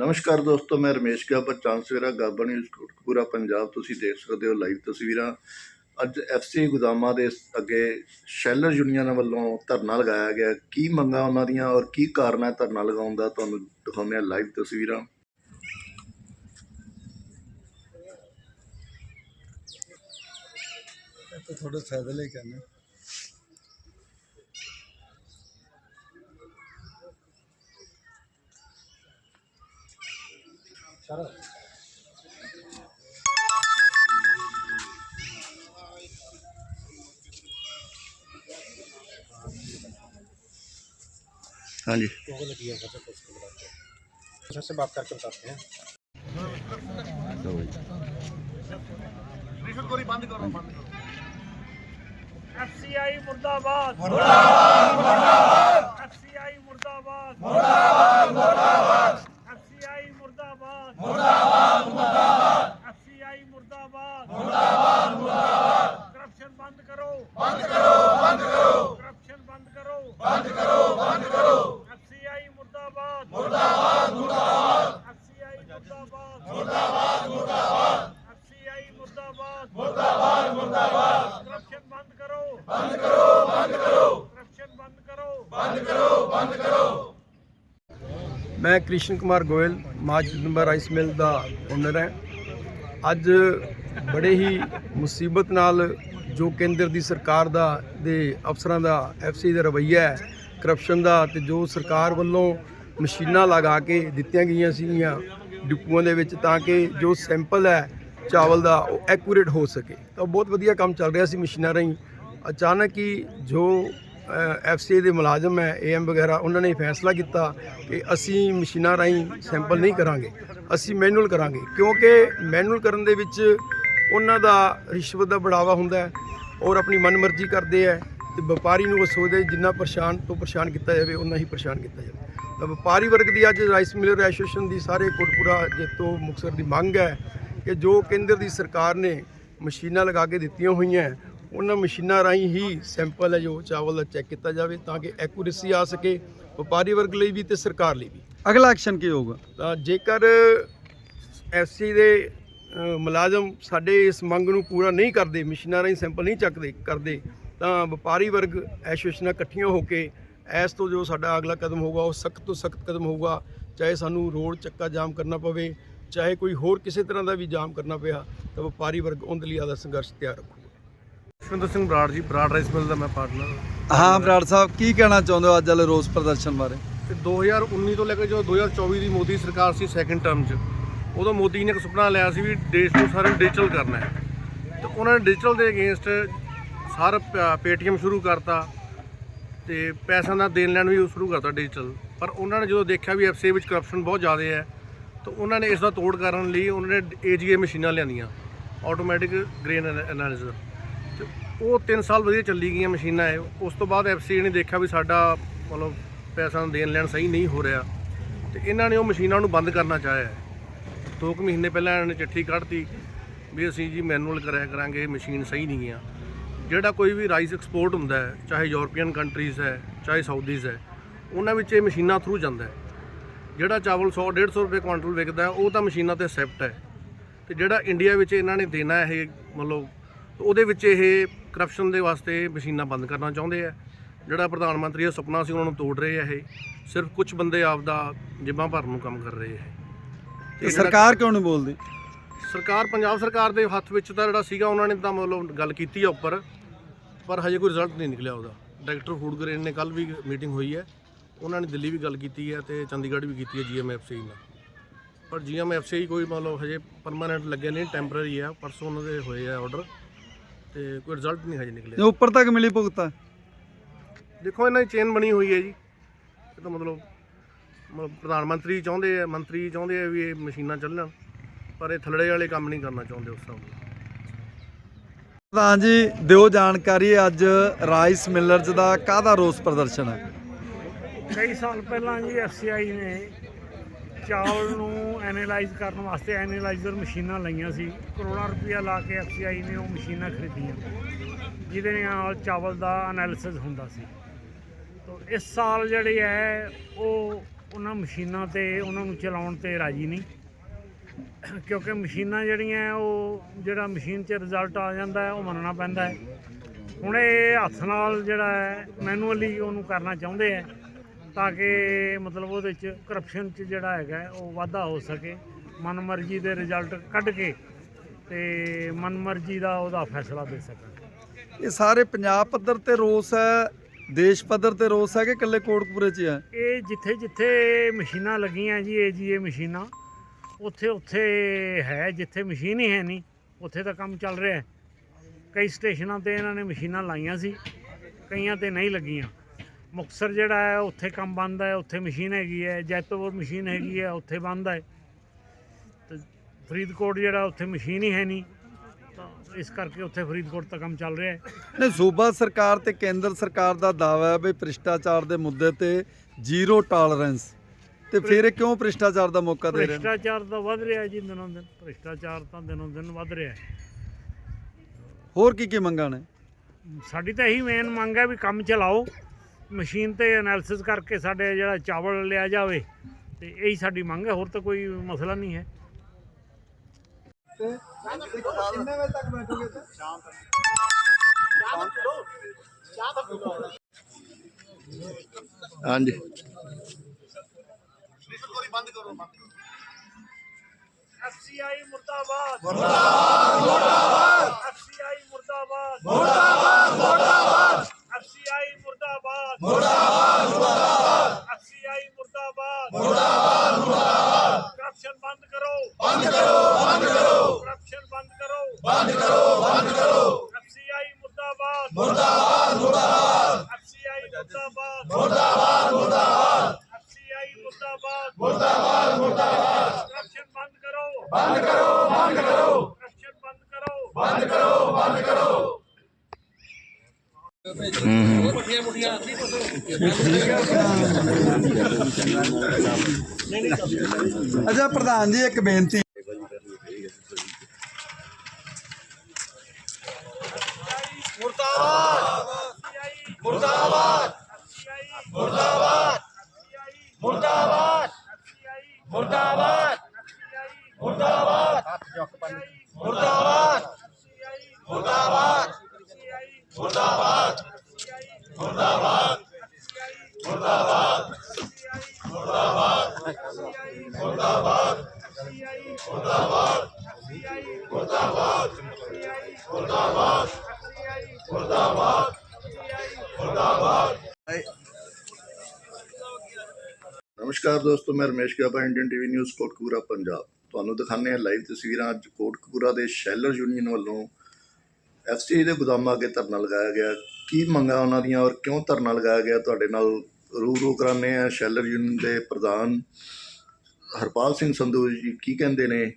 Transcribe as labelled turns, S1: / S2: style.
S1: ਨਮਸਕਾਰ ਦੋਸਤੋ, ਮੈਂ ਰਮੇਸ਼ ਗਾਬਰ ਚਾਂਸਵੇਰਾ ਗਾਬਰ ਨਿਊਜ਼ ਪੂਰਾ ਪੰਜਾਬ ਤੁਸੀਂ ਦੇਖ ਸਕਦੇ ਹੋ ਲਾਈਵ ਤਸਵੀਰਾਂ। ਅੱਜ ਐਫਸੀ ਗੁਦਾਮਾਂ ਦੇ ਅੱਗੇ ਸ਼ੈਲਰ ਯੂਨੀਅਨ ਵੱਲੋਂ ਧਰਨਾ ਲਗਾਇਆ ਗਿਆ। ਕੀ ਮੰਗਾਂ ਉਹਨਾਂ ਦੀਆਂ ਔਰ ਕੀ ਕਾਰਨ ਹੈ ਧਰਨਾ ਲਗਾਉਣ ਦਾ? ਤੁਹਾਨੂੰ ਦਿਖਾਉਂਦੇ ਹਾਂ ਲਾਈਵ ਤਸਵੀਰਾਂ।
S2: ਤੁਹਾਡੇ ਫਾਇਦੇ ਲਈ ਕਹਿੰਦੇ।
S1: सरल हाँ जी।
S2: तो से बात करके बताते हैं।
S3: एफ़ सी आई मुर्दाबाद। मुर्दाबाद मुर्दाबाद।
S2: ਮੈਂ ਕ੍ਰਿਸ਼ਨ ਕੁਮਾਰ ਗੋਇਲ ਮਾਜ ਨੰਬਰ ਰਾਈਸ ਮਿਲ ਦਾ ਓਨਰ ਹਾਂ। ਅੱਜ ਬੜੇ ਹੀ ਮੁਸੀਬਤ ਨਾਲ ਜੋ ਕੇਂਦਰ ਦੀ ਸਰਕਾਰ ਦਾ ਦੇ ਅਫਸਰਾਂ ਦਾ, ਐਫਸੀ ਦਾ ਰਵੱਈਆ ਹੈ ਕਰਪਸ਼ਨ ਦਾ ਤੇ ਜੋ ਸਰਕਾਰ ਵੱਲੋਂ ਮਸ਼ੀਨਾਂ ਲਗਾ ਕੇ ਦਿੱਤੀਆਂ ਗਈਆਂ ਸੀਗੀਆਂ ਡਿਪੂਆਂ ਦੇ ਵਿੱਚ ਤਾਂ ਕਿ ਜੋ ਸੈਂਪਲ ਹੈ ਚਾਵਲ ਦਾ ਉਹ ਐਕੂਰੇਟ ਹੋ ਸਕੇ। ਤਾਂ ਬਹੁਤ ਵਧੀਆ ਕੰਮ ਚੱਲ ਰਿਹਾ ਸੀ ਮਸ਼ੀਨਾਂ ਰਾਹੀਂ। ਅਚਾਨਕ ਹੀ ਜੋ ਐਫਸੀਏ ਦੇ ਮੁਲਾਜ਼ਮ ਹੈ ਏਐਮ ਵਗੈਰਾ, ਉਹਨਾਂ ਨੇ ਫੈਸਲਾ ਕੀਤਾ ਕਿ ਅਸੀਂ ਮਸ਼ੀਨਾਂ ਰਾਹੀਂ ਸੈਂਪਲ ਨਹੀਂ ਕਰਾਂਗੇ। ਅਸੀਂ ਮੈਨੂਅਲ ਕਰਾਂਗੇ, ਕਿਉਂਕਿ ਮੈਨੂਅਲ ਕਰਨ ਦੇ ਵਿੱਚ ਉਹਨਾਂ ਦਾ ਰਿਸ਼ਵਤ ਦਾ ਬੜਾਵਾ ਹੁੰਦਾ ਹੈ ਔਰ ਆਪਣੀ ਮਨਮਰਜ਼ੀ ਕਰਦੇ ਹੈ ਤੇ ਵਪਾਰੀ ਨੂੰ ਉਹ ਸੋਚਦੇ ਜਿੰਨਾ ਪਰੇਸ਼ਾਨ ਤੋਂ ਪਰੇਸ਼ਾਨ ਕੀਤਾ ਜਾਵੇ ਉਨਾ ਹੀ ਪਰੇਸ਼ਾਨ ਕੀਤਾ ਜਾਵੇ। ਤਾਂ ਵਪਾਰੀ ਵਰਗ ਦੀ ਅੱਜ ਰਾਈਸ ਮਿਲਰ ਐਸੋਸੀਏਸ਼ਨ ਦੀ ਸਾਰੇ ਕੋਟਪੁਰਾ ਜੇਤੋ ਮੁਕਤਸਰ ਦੀ ਮੰਗ ਹੈ ਕਿ ਜੋ ਕੇਂਦਰ ਦੀ ਸਰਕਾਰ ਨੇ ਮਸ਼ੀਨਾਂ ਲਗਾ ਕੇ ਦਿੱਤੀਆਂ ਹੋਈਆਂ ਉਹਨਾਂ ਮਸ਼ੀਨਾਂ ਰਾਹੀਂ ਹੀ ਸੈਂਪਲ ਹੈ ਜੋ ਚਾਵਲ ਦਾ ਚੈੱਕ ਕੀਤਾ ਜਾਵੇ ਤਾਂ ਕਿ ਐਕੂਰੇਸੀ ਆ ਸਕੇ ਵਪਾਰੀ ਵਰਗ ਲਈ ਵੀ ਤੇ ਸਰਕਾਰ ਲਈ ਵੀ।
S4: ਅਗਲਾ ਐਕਸ਼ਨ ਕੀ ਹੋਊਗਾ?
S2: ਤਾਂ ਜੇਕਰ ਐਸਸੀ ਦੇ ਅ, ਮੁਲਾਜ਼ਮ ਸਾਡੇ ਇਸ ਮੰਗ ਨੂੰ ਪੂਰਾ ਨਹੀਂ ਕਰਦੇ ਮਸ਼ੀਨਾਂ ਰਾਹੀਂ ਸੈਂਪਲ ਨਹੀਂ ਚੱਕਦੇ ਕਰਦੇ ਤਾਂ ਵਪਾਰੀ ਵਰਗ ਐਸੋਸੀਏਸ਼ਨਾਂ ਇਕੱਠੀਆਂ ਹੋ ਕੇ ਇਸ ਤੋਂ ਜੋ ਸਾਡਾ ਅਗਲਾ ਕਦਮ ਹੋਊਗਾ ਉਹ ਸਖਤ ਤੋਂ ਸਖਤ ਕਦਮ ਹੋਊਗਾ ਚਾਹੇ ਸਾਨੂੰ ਰੋਡ ਚੱਕਾ ਜਾਮ ਕਰਨਾ ਪਵੇ ਚਾਹੇ ਕੋਈ ਹੋਰ ਕਿਸੇ ਤਰ੍ਹਾਂ ਦਾ ਵੀ ਜਾਮ ਕਰਨਾ ਪਿਆ ਤਾਂ ਵਪਾਰੀ ਵਰਗ ਉਹਦੇ ਲਈ ਆਦਾ ਸੰਘਰਸ਼ ਤਿਆਰ ਰੱਖੂਗਾ
S5: ਲਖਵਿੰਦਰ ਸਿੰਘ ਬਰਾੜ ਜੀ ਬਰਾੜ ਰਾਈਸ ਮਿਲ ਦਾ ਮੈਂ ਪਾਰਟਨਰ
S4: ਹਾਂ। ਬਰਾੜ ਸਾਹਿਬ ਕੀ ਕਹਿਣਾ ਚਾਹੁੰਦੇ ਹੋ ਅੱਜ ਵਾਲੇ ਰੋਸ ਪ੍ਰਦਰਸ਼ਨ ਬਾਰੇ?
S5: ਤੇ 2019 ਤੋਂ ਲੈ ਕੇ ਜੋ 2024 ਦੀ ਮੋਦੀ ਸਰਕਾਰ ਸੀ ਸੈਕੰਡ ਟਰਮ 'ਚ ਉਦੋਂ ਮੋਦੀ ਨੇ ਇੱਕ ਸੁਪਨਾ ਲਿਆ ਸੀ ਵੀ ਦੇਸ਼ ਨੂੰ ਸਾਰਿਆਂ ਨੂੰ ਡਿਜੀਟਲ ਕਰਨਾ ਹੈ। ਤੇ ਉਹਨਾਂ ਨੇ ਡਿਜੀਟਲ ਦੇ ਅਗੇਂਸਟ ਸਾਰਾ ਪੇਟੀਐਮ ਸ਼ੁਰੂ ਕਰਤਾ ਤੇ ਪੈਸਿਆਂ ਦਾ ਦੇਣ ਲੈਣ ਵੀ ਉਹ ਸ਼ੁਰੂ ਕਰਤਾ ਡਿਜੀਟਲ ਪਰ ਉਹਨਾਂ ਨੇ ਜਦੋਂ ਦੇਖਿਆ ਵੀ ਐਫਸੀ ਵਿੱਚ ਕਰਪਸ਼ਨ ਬਹੁਤ ਜ਼ਿਆਦਾ ਹੈ ਤਾਂ ਉਹਨਾਂ ਨੇ ਇਸ ਦਾ ਤੋੜ ਕਰਨ ਲਈ ਉਹਨਾਂ ਨੇ ਏਜੀਏ ਮਸ਼ੀਨਾਂ ਲਿਆਂਦੀਆਂ ਆਟੋਮੈਟਿਕ ਗ੍ਰੇਨ ਐਨਾਲਿਸਿਸ ਉਹ 3 ਸਾਲ ਵਧੀਆ ਚੱਲੀ ਗਈਆਂ ਮਸ਼ੀਨਾਂ ਹੈ ਉਸ ਤੋਂ ਬਾਅਦ ਐਫਸੀ ਨੇ ਦੇਖਿਆ ਵੀ ਸਾਡਾ ਮਤਲਬ ਪੈਸਾ ਦੇਣ ਲੈਣ ਸਹੀ ਨਹੀਂ ਹੋ ਰਿਹਾ। ਤੇ ਇਹਨਾਂ ਨੇ ਉਹ ਮਸ਼ੀਨਾਂ ਨੂੰ ਬੰਦ ਕਰਨਾ ਚਾਹਿਆ ਦੋ ਕੁ ਮਹੀਨੇ ਪਹਿਲਾਂ ਇਹਨਾਂ ਨੇ ਚਿੱਠੀ ਕੱਢਤੀ ਵੀ ਅਸੀਂ ਜੀ ਮੈਨੂਅਲ ਕਰਿਆ ਕਰਾਂਗੇ, ਮਸ਼ੀਨ ਸਹੀ ਨਹੀਂ ਆ। ਜਿਹੜਾ ਕੋਈ ਵੀ ਰਾਈਸ ਐਕਸਪੋਰਟ ਹੁੰਦਾ ਹੈ, ਚਾਹੇ ਯੂਰਪੀਅਨ ਕੰਟਰੀਜ਼ ਹੈ, ਚਾਹੇ ਸਾਊਦੀਜ਼ ਹੈ, ਉਹਨਾਂ ਵਿੱਚ ਇਹ ਮਸ਼ੀਨਾਂ ਥਰੂ ਜਾਂਦਾ ਹੈ। ਜਿਹੜਾ ਚਾਵਲ 100 150 ਰੁਪਏ ਕੁਆਂਟਲ ਵਿਕਦਾ ਉਹ ਤਾਂ ਮਸ਼ੀਨਾਂ ਤੇ ਸੈਪਟ ਹੈ। ਤੇ ਜਿਹੜਾ ਇੰਡੀਆ ਵਿੱਚ ਇਹਨਾਂ ਨੇ ਦੇਣਾ ਇਹ ਮਤਲਬ ਉਹਦੇ ਵਿੱਚ ਇਹ ਕਰਪਸ਼ਨ ਦੇ ਵਾਸਤੇ ਮਸ਼ੀਨਾਂ ਬੰਦ ਕਰਨਾ ਚਾਹੁੰਦੇ ਆ। ਜਿਹੜਾ ਪ੍ਰਧਾਨ ਮੰਤਰੀ ਦਾ ਸੁਪਨਾ ਸੀ ਉਹਨਾਂ ਨੂੰ ਤੋੜ ਰਹੇ ਆ ਇਹ। ਸਿਰਫ ਕੁਝ ਬੰਦੇ ਆਪਦਾ ਜਿਬਾਂ ਭਰਨ ਨੂੰ ਕੰਮ ਕਰ ਰਹੇ ਆ
S4: ਤੇ ਸਰਕਾਰ ਕਿਉਂ ਨਹੀਂ ਬੋਲਦੀ?
S5: ਸਰਕਾਰ ਪੰਜਾਬ ਸਰਕਾਰ ਦੇ ਹੱਥ ਵਿੱਚ ਤਾਂ ਜਿਹੜਾ ਸੀਗਾ ਉਹਨਾਂ ਨੇ ਤਾਂ ਮਤਲਬ ਗੱਲ ਕੀਤੀ ਆ ਉੱਪਰ ਪਰ ਹਜੇ ਕੋਈ ਰਿਜ਼ਲਟ ਨਹੀਂ ਨਿਕਲਿਆ ਉਹਦਾ। ਡਾਇਰੈਕਟਰ ਫੂਡ ਗ੍ਰੇਨ ਨੇ ਕੱਲ ਵੀ ਮੀਟਿੰਗ ਹੋਈ ਹੈ। ਉਹਨਾਂ ਨੇ ਦਿੱਲੀ ਵੀ ਗੱਲ ਕੀਤੀ ਹੈ ਤੇ ਚੰਡੀਗੜ੍ਹ ਵੀ ਕੀਤੀ ਹੈ ਜੀਐਮਐਫਸੀ ਨਾਲ। ਪਰ ਜੀਐਮਐਫਸੀ ਕੋਈ ਮਤਲਬ ਹਜੇ ਪਰਮਾਨੈਂਟ ਲੱਗੇ ਨਹੀਂ ਟੈਂਪਰੇਰੀ ਆ। ਪਰਸੋਂ ਉਹਨਾਂ ਦੇ ਹੋਏ ਆ ਆਰਡਰ ਤੇ ਕੋਈ ਰਿਜ਼ਲਟ ਨਹੀਂ ਹਜੇ ਨਿਕਲਿਆ।
S4: ਉੱਪਰ ਤੱਕ ਮਿਲੀ ਭੁਗਤਾ?
S5: ਦੇਖੋ ਇਹਨਾਂ ਦੀ ਚੇਨ ਬਣੀ ਹੋਈ ਹੈ ਜੀ। ਇਹ ਤਾਂ ਮਤਲਬ ਮਤਲਬ ਪ੍ਰਧਾਨ ਮੰਤਰੀ ਚਾਹੁੰਦੇ ਆ ਮੰਤਰੀ ਚਾਹੁੰਦੇ ਆ ਵੀ ਇਹ ਮਸ਼ੀਨਾਂ ਚੱਲਣ ਪਰ ਇਹ ਥੱਲੜੇ ਵਾਲੇ ਕੰਮ ਨਹੀਂ ਕਰਨਾ ਚਾਹੁੰਦੇ ਉਸ ਹਿਸਾਬ ਨਾਲ।
S4: ਪ੍ਰਧਾਨ ਜੀ ਦਿਓ ਜਾਣਕਾਰੀ ਅੱਜ ਰਾਈਸ ਮਿਲਰਜ਼ ਦਾ ਕਾਹਦਾ ਰੋਸ ਪ੍ਰਦਰਸ਼ਨ ਹੈ?
S3: ਕਈ ਸਾਲ ਪਹਿਲਾਂ ਜੀ ਐਫਸੀਆਈ ਨੇ ਚਾਵਲ ਨੂੰ ਐਨਾਲਾਈਜ਼ ਕਰਨ ਵਾਸਤੇ ਐਨਾਲਾਈਜ਼ਰ ਮਸ਼ੀਨਾਂ ਲਈਆਂ ਸੀ। ਕਰੋੜਾਂ ਰੁਪਇਆ ਲਾ ਕੇ ਐਫਸੀਆਈ ਨੇ ਉਹ ਮਸ਼ੀਨਾਂ ਖਰੀਦੀਆਂ। ਜਿਹਦੇ ਨਾਲ ਚਾਵਲ ਦਾ ਐਨਾਲਿਸਿਸ ਹੁੰਦਾ ਸੀ। ਤੋ ਇਸ ਸਾਲ ਜਿਹੜੀ ਹੈ ਉਹ ਉਹਨਾਂ ਮਸ਼ੀਨਾਂ ਤੇ, ਉਹਨਾਂ ਨੂੰ ਚਲਾਉਣ ਤੇ ਰਾਜੀ ਨਹੀਂ। ਕਿਉਂਕਿ ਮਸ਼ੀਨਾਂ ਜਿਹੜੀਆਂ, ਉਹ ਜਿਹੜਾ ਮਸ਼ੀਨ 'ਚ ਰਿਜ਼ਲਟ ਆ ਜਾਂਦਾ ਹੈ ਉਹ ਮੰਨਣਾ ਪੈਂਦਾ ਹੈ ਹੁਣ ਇਹ ਹੱਥ ਨਾਲ ਜਿਹੜਾ ਹੈ ਮੈਨੂਅਲੀ ਉਹਨੂੰ ਕਰਨਾ ਚਾਹੁੰਦੇ ਹੈ ਤਾਂ ਕਿ ਮਤਲਬ ਉਹਦੇ 'ਚ ਕਰਪਸ਼ਨ 'ਚ ਜਿਹੜਾ ਹੈਗਾ ਉਹ ਵਾਧਾ ਹੋ ਸਕੇ। ਮਨਮਰਜ਼ੀ ਦੇ ਰਿਜ਼ਲਟ ਕੱਢ ਕੇ ਤੇ ਮਨਮਰਜ਼ੀ ਦਾ ਉਹਦਾ ਫੈਸਲਾ ਦੇ ਸਕਣ।
S4: ਇਹ ਸਾਰੇ ਪੰਜਾਬ ਪੱਧਰ ਤੇ ਰੋਸ ਹੈ ਦੇਸ਼ ਪੱਧਰ ਤੇ ਰੋਸ ਹੈ ਕਿ ਇਕੱਲੇ ਕੋਟਕਪੂਰੇ 'ਚ ਹੀ
S3: ਇਹ ਜਿੱਥੇ ਜਿੱਥੇ ਮਸ਼ੀਨਾਂ ਲੱਗੀਆਂ ਜੀ ਏਜੀਏ ਮਸ਼ੀਨਾਂ ਉੱਥੇ ਉੱਥੇ ਹੈ ਜਿੱਥੇ ਮਸ਼ੀਨ ਹੀ ਹੈ ਨਹੀਂ ਉੱਥੇ ਤਾਂ ਕੰਮ ਚੱਲ ਰਿਹਾ ਹੈ। ਕਈ ਸਟੇਸ਼ਨਾਂ ਤੇ ਇਹਨਾਂ ਨੇ ਮਸ਼ੀਨਾਂ ਲਾਈਆਂ ਸੀ ਕਈਆਂ ਤੇ ਨਹੀਂ ਲੱਗੀਆਂ। ਮੁਕਤਸਰ ਜਿਹੜਾ ਹੈ ਉੱਥੇ ਕੰਮ ਬੰਦ ਹੈ ਉੱਥੇ ਮਸ਼ੀਨ ਹੈਗੀ ਹੈ ਜੈਤੋਪੁਰ ਮਸ਼ੀਨ ਹੈਗੀ ਹੈ ਉੱਥੇ ਬੰਦ ਹੈ। ਤੇ ਫਰੀਦਕੋਟ ਜਿਹੜਾ ਉੱਥੇ ਮਸ਼ੀਨ ਹੀ ਹੈ ਨਹੀਂ। ਤਾਂ ਇਸ ਕਰਕੇ ਉੱਥੇ ਫਰੀਦਕੋਟ ਤਾਂ ਕੰਮ ਚੱਲ ਰਿਹਾ ਹੈ।
S4: ਨੇ ਸੂਬਾ ਸਰਕਾਰ ਤੇ ਕੇਂਦਰ ਸਰਕਾਰ ਦਾ ਦਾਅਵਾ ਹੈ ਵੀ ਭ੍ਰਿਸ਼ਟਾਚਾਰ ਦੇ ਮੁੱਦੇ ਤੇ ਜ਼ੀਰੋ ਟਾਲਰੈਂਸ ਤੇ ਫਿਰ ਇਹ ਕਿਉਂ ਭ੍ਰਿਸ਼ਟਾਚਾਰ ਦਾ ਮੌਕਾ ਦੇ ਰਹੇ ਨੇ?
S3: ਭ੍ਰਿਸ਼ਟਾਚਾਰ ਤਾਂ ਵੱਧ ਰਿਹਾ ਜੀ ਦਿਨੋਂ ਦਿਨ ਭ੍ਰਿਸ਼ਟਾਚਾਰ ਤਾਂ ਦਿਨੋਂ ਦਿਨ ਵੱਧ ਰਿਹਾ ਹੈ।
S4: ਹੋਰ ਕੀ ਕੀ ਮੰਗਾਂ ਨੇ?
S3: ਸਾਡੀ ਤਾਂ ਇਹੀ ਮੇਨ ਮੰਗ ਹੈ ਵੀ ਕੰਮ ਚਲਾਓ। ਮਸ਼ੀਨ ਤੇ ਐਨਾਲਿਸਿਸ ਕਰਕੇ ਸਾਡੇ ਜਿਹੜਾ ਚਾਵਲ ਲਿਆ ਜਾਵੇ ਤੇ ਇਹੀ ਸਾਡੀ ਮੰਗ ਹੈ ਹੋਰ ਤਾਂ ਕੋਈ ਮਸਲਾ ਨਹੀਂ ਹੈ।
S1: ਹਾਂਜੀ।
S3: ਐਫਸੀਆਈ ਮੁਰਦਾਬਾਦ। ਮੁਰਦਾਬਾਦ। ਮੁਰਦਾਬਾਦ ਐਫਸੀਆਈ ਮੁਰਦਾਬਾਦ। ਮੁਰਦਾਬਾਦ। ਮੁਰਦਾਬਾਦ। ਮੁਰਦਾਬਾਦ ਮੁਰਦਾਬਾਦ। ਐਫਸੀਆਈ ਮੁਰਦਾਬਾਦ। ਮੁਰਦਾਬਾਦ ਮੁਰਦਾਬਾਦ। ਕਰਪਸ਼ਨ ਬੰਦ ਕਰੋ। ਬੰਦ ਕਰੋ ਬੰਦ ਕਰੋ। ਕਰਪਸ਼ਨ ਬੰਦ ਕਰੋ। ਬੰਦ ਕਰੋ ਬੰਦ ਕਰੋ। ਐਫਸੀਆਈ ਮੁਰਦਾਬਾਦ। ਮੁਰਦਾਬਾਦ ਮੁਰਦਾਬਾਦ। ਐਫਸੀਆਈ ਮੁਰਦਾਬਾਦ। ਮੁਰਦਾਬਾਦ ਮੁਰਦਾਬਾਦ। ਐਫਸੀਆਈ ਮੁਰਦਾਬਾਦ। ਮੁਰਦਾਬਾਦ ਮੁਰਦਾਬਾਦ। ਕਰਪਸ਼ਨ ਬੰਦ ਕਰੋ। ਬੰਦ ਕਰੋ ਬੰਦ ਕਰੋ ਕਰਪਸ਼ਨ ਬੰਦ ਕਰੋ ਬੰਦ ਕਰੋ ਬੰਦ ਕਰੋ
S4: ਅੱਛਾ ਪ੍ਰਧਾਨ ਜੀ ਇੱਕ ਬੇਨਤੀ।
S3: ਮੁਰਦਾਬਾਦ! ਮੁਰਦਾਬਾਦ! ਮੁਰਦਾਬਾਦ! ਮੁਰਦਾਬਾਦ! ਮੁਰਦਾਬਾਦ! ਹੱਥ ਚੁੱਕ ਪੰਨ ਮੁਰਦਾਬਾਦ ਮੁਰਦਾਬਾਦ ਮੁਰਦਾਬਾਦ ਮੁਰਦਾਬਾਦ ਮੁਰਦਾਬਾਦ ਮੁਰਦਾਬਾਦ ਮੁਰਦਾਬਾਦ। ਮੁਰਦਾਬਾਦ ਮੁਰਦਾਬਾਦ ਮੁਰਦਾਬਾਦ
S1: ਨਮਸਕਾਰ ਦੋਸਤੋ, ਮੈਂ Ramesh Gaba Indian TV news, Kotkapura, Punjab. ਤੁਹਾਨੂੰ ਦਿਖਾਉਂਦੇ ਹਾਂ ਲਾਈਵ ਤਸਵੀਰਾਂ ਅੱਜ ਕੋਟਕਪੂਰਾ ਦੇ ਸ਼ੈਲਰ ਯੂਨੀਅਨ ਵੱਲੋਂ ਐਫਸੀਆਈ ਦੇ ਗੋਦਾਮਾਂ ਅੱਗੇ ਧਰਨਾ ਲਗਾਇਆ ਗਿਆ। ਕੀ ਮੰਗਾਂ ਉਹਨਾਂ ਦੀਆਂ ਔਰ ਕਿਉਂ ਧਰਨਾ ਲਗਾਇਆ ਗਿਆ? ਤੁਹਾਡੇ ਨਾਲ ਰੂਬਰੂ ਕਰਾਉਂਦੇ ਆ ਸ਼ੈਲਰ ਯੂਨੀਅਨ ਦੇ ਪ੍ਰਧਾਨ ਹਰਪਾਲ ਸਿੰਘ ਸੰਧੂ ਜੀ, ਕੀ ਕਹਿੰਦੇ ਨੇ?